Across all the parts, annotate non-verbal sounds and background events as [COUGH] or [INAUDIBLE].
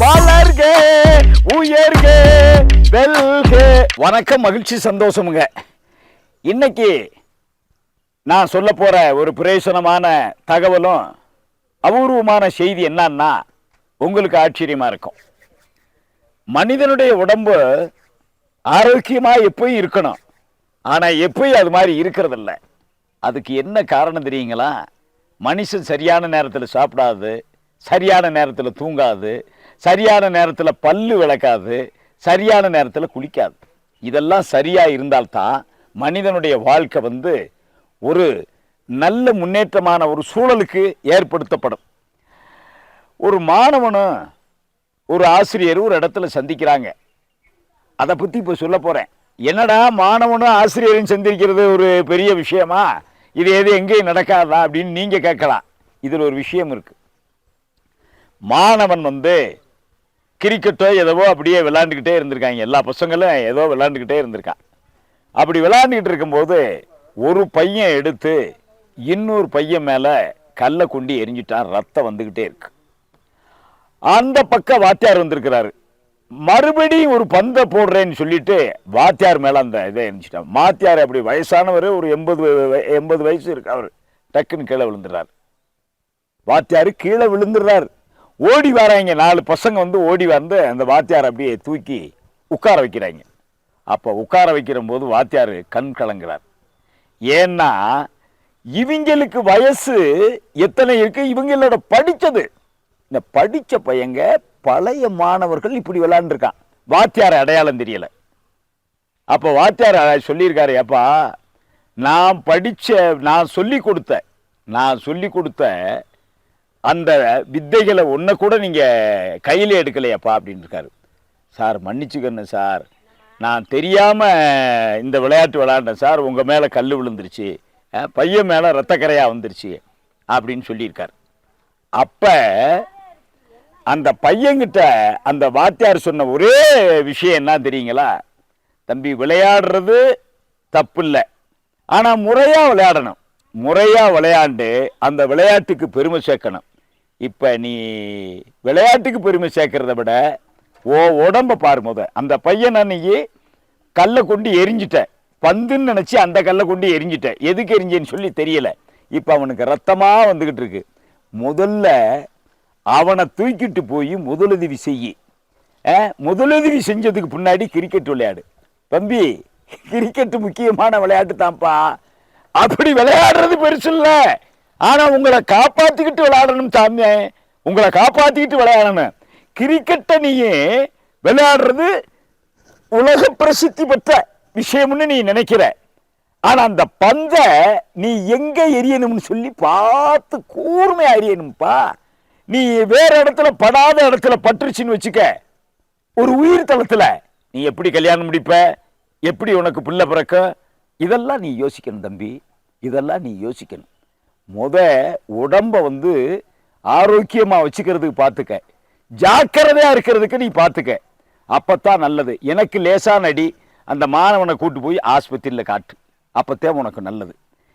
வளர்க உயர்க வெல்க. வணக்கம் மகிழ்ச்சி சந்தோஷமுங்க. இன்னைக்கு நான் சொல்ல போற ஒரு பிரயோசனமான தகவலும் அபூர்வமான செய்தி என்னன்னா உங்களுக்கு ஆச்சரியமா இருக்கும். மனிதனுடைய உடம்பு ஆரோக்கியமா எப்பயும் இருக்கணும். ஆனா எப்பயும் அது மாதிரி இருக்கிறதில்ல. அதுக்கு என்ன காரணம் தெரியுங்களா? மனுஷன் சரியான நேரத்தில் சாப்பிடாது சரியான நேரத்தில் தூங்காது சரியான நேரத்தில் பல்லு விளக்காது சரியான நேரத்தில் குளிக்காது. இதெல்லாம் சரியாக இருந்தால்தான் மனிதனுடைய வாழ்க்கை வந்து ஒரு நல்ல முன்னேற்றமான ஒரு சூழலுக்கு ஏற்படுத்தப்படும். ஒரு மாணவனும் ஒரு ஆசிரியர் ஒரு இடத்துல சந்திக்கிறாங்க. அதை பற்றி இப்போ சொல்ல போகிறேன் என்னடா மாணவனும் ஆசிரியரும் சந்திக்கிறது ஒரு பெரிய விஷயமா? இது எது எங்கேயும் நடக்காதா அப்படின்னு நீங்கள் கேட்கலாம். இதில் ஒரு விஷயம் இருக்குது மாணவன் வந்து கிரிக்கெட்டோ எதவோ அப்படியே விளாண்டுக்கிட்டே இருந்திருக்காங்க. எல்லா பசங்களும் ஏதோ விளாண்டுக்கிட்டே இருந்திருக்கான் அப்படி விளாண்டுக்கிட்டு இருக்கும்போது ஒரு பையன் எடுத்து இன்னொரு பையன் மேலே கல்லை கொண்டு எரிஞ்சிட்டான் ரத்தம் வந்துக்கிட்டே இருக்கு. அந்த பக்கம் வாத்தியார் வந்திருக்கிறாரு. மறுபடியும் ஒரு பந்தை போடுறேன்னு சொல்லிட்டு வாத்தியார் மேலே அந்த இதை எரிஞ்சிட்டான். வாத்தியார் அப்படி வயசானவர் ஒரு எண்பது எண்பது வயசு இருக்கு அவர். டக்குன்னு கீழே விழுந்துடுறாரு. வாத்தியார் கீழே விழுந்துடுறாரு. ஓடி வராங்க. நாலு பசங்க வந்து ஓடி வந்து அந்த வாத்தியார் அப்படியே தூக்கி உட்கார வைக்கிறாங்க. அப்போ உட்கார வைக்கிற போது வாத்தியார் கண் கலங்குறார். ஏன்னா இவங்களுக்கு வயசு எத்தனை இருக்கு? இவங்களோட படித்தது. இந்த படித்த பையங்க பழைய மாணவர்கள் இப்படி விளாண்டுருக்கான். வாத்தியார் அடையாளம் தெரியலை. அப்போ வாத்தியார் சொல்லியிருக்காரு அப்பா நான் படித்த நான் சொல்லி கொடுத்த நான் சொல்லி கொடுத்த அந்த வித்தைகளை ஒன்றை கூட நீங்கள் கையில் எடுக்கலையாப்பா அப்படின்னு இருக்காரு. சார் மன்னிச்சுக்கணும் சார். நான் தெரியாமல் இந்த விளையாட்டு விளையாண்டேன் சார். உங்கள் மேலே கல் விழுந்துருச்சு. பையன் மேலே ரத்தக்கரையாக வந்துருச்சு அப்படின்னு சொல்லியிருக்கார். அப்போ அந்த பையன்கிட்ட அந்த வாத்தியார் சொன்ன ஒரே விஷயம் என்ன தெரியுங்களா? தம்பி விளையாடுறது தப்பு இல்லை ஆனால் முறையாக விளையாடணும். முறையாக விளையாண்டு அந்த விளையாட்டுக்கு பெருமை சேர்க்கணும். இப்போ நீ விளையாட்டுக்கு பெருமை சேர்க்கறத விட ஓ உடம்ப பாரு முத. அந்த பையன் அன்னைக்கு கல்லை கொண்டு எரிஞ்சிட்ட. பந்துன்னு நினச்சி அந்த கல்லை கொண்டு எரிஞ்சிட்ட. எதுக்கு எரிஞ்சேன்னு சொல்லி தெரியல. இப்போ அவனுக்கு ரத்தமாக வந்துக்கிட்டு இருக்கு. முதல்ல அவனை தூக்கிட்டு போய் முதலுதவி செய்யி. முதலுதவி செஞ்சதுக்கு பின்னாடி கிரிக்கெட் விளையாடு. தம்பி கிரிக்கெட் முக்கியமான விளையாட்டு தான்ப்பா. அப்படி விளையாடுறது பெருசு இல்லை ஆனா உங்களை காப்பாத்திக்கிட்டு விளையாடணும் சாமி உங்களை காப்பாத்திக்கிட்டு விளையாடணும். கிரிக்கெட்டை நீயே விளையாடுறது உலக பிரசித்தி பெற்ற விஷயம்னு நீ நினைக்கிற. ஆனா அந்த பந்தை நீ எங்க எரியணும்னு சொல்லி பார்த்து கூர்மையா எரியணும்ப்பா நீ வேற இடத்துல படாத இடத்துல பட்டுருச்சுன்னு வச்சுக்க. ஒரு உயிர் தளத்துல நீ எப்படி கல்யாணம் முடிப்ப? எப்படி உனக்கு பிள்ளை பிறக்க இதெல்லாம் நீ யோசிக்கணும் தம்பி. இதெல்லாம் நீ யோசிக்கணும். முத உடம்ப வந்து ஆரோக்கியமா வச்சுக்கிறதுக்கு பார்த்துக்க ஜாக்கிரதையா இருக்கிறதுக்கு நீ பார்த்துக்க அப்பத்தான் நல்லது. எனக்கு லேசான அடி அந்த மாணவனை கூட்டு போய் ஆஸ்பத்திரியில் காட்டு. அப்பத்தான் உனக்கு நல்லது.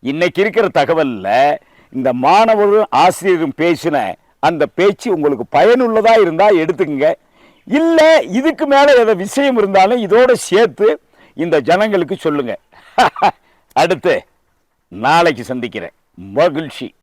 இன்னைக்கு இருக்கிற தகவலில் இந்த மாணவரும் ஆசிரியரும் பேசின அந்த பேச்சு உங்களுக்கு பயனுள்ளதா இருந்தா எடுத்துக்கங்க. இல்லை இதுக்கு மேல ஏதோ விஷயம் இருந்தாலும் இதோட சேர்த்து இந்த ஜனங்களுக்கு சொல்லுங்க. [LAUGHS] அடுத்து நாளைக்கு சந்திக்கிறேன். மகிழ்ச்சி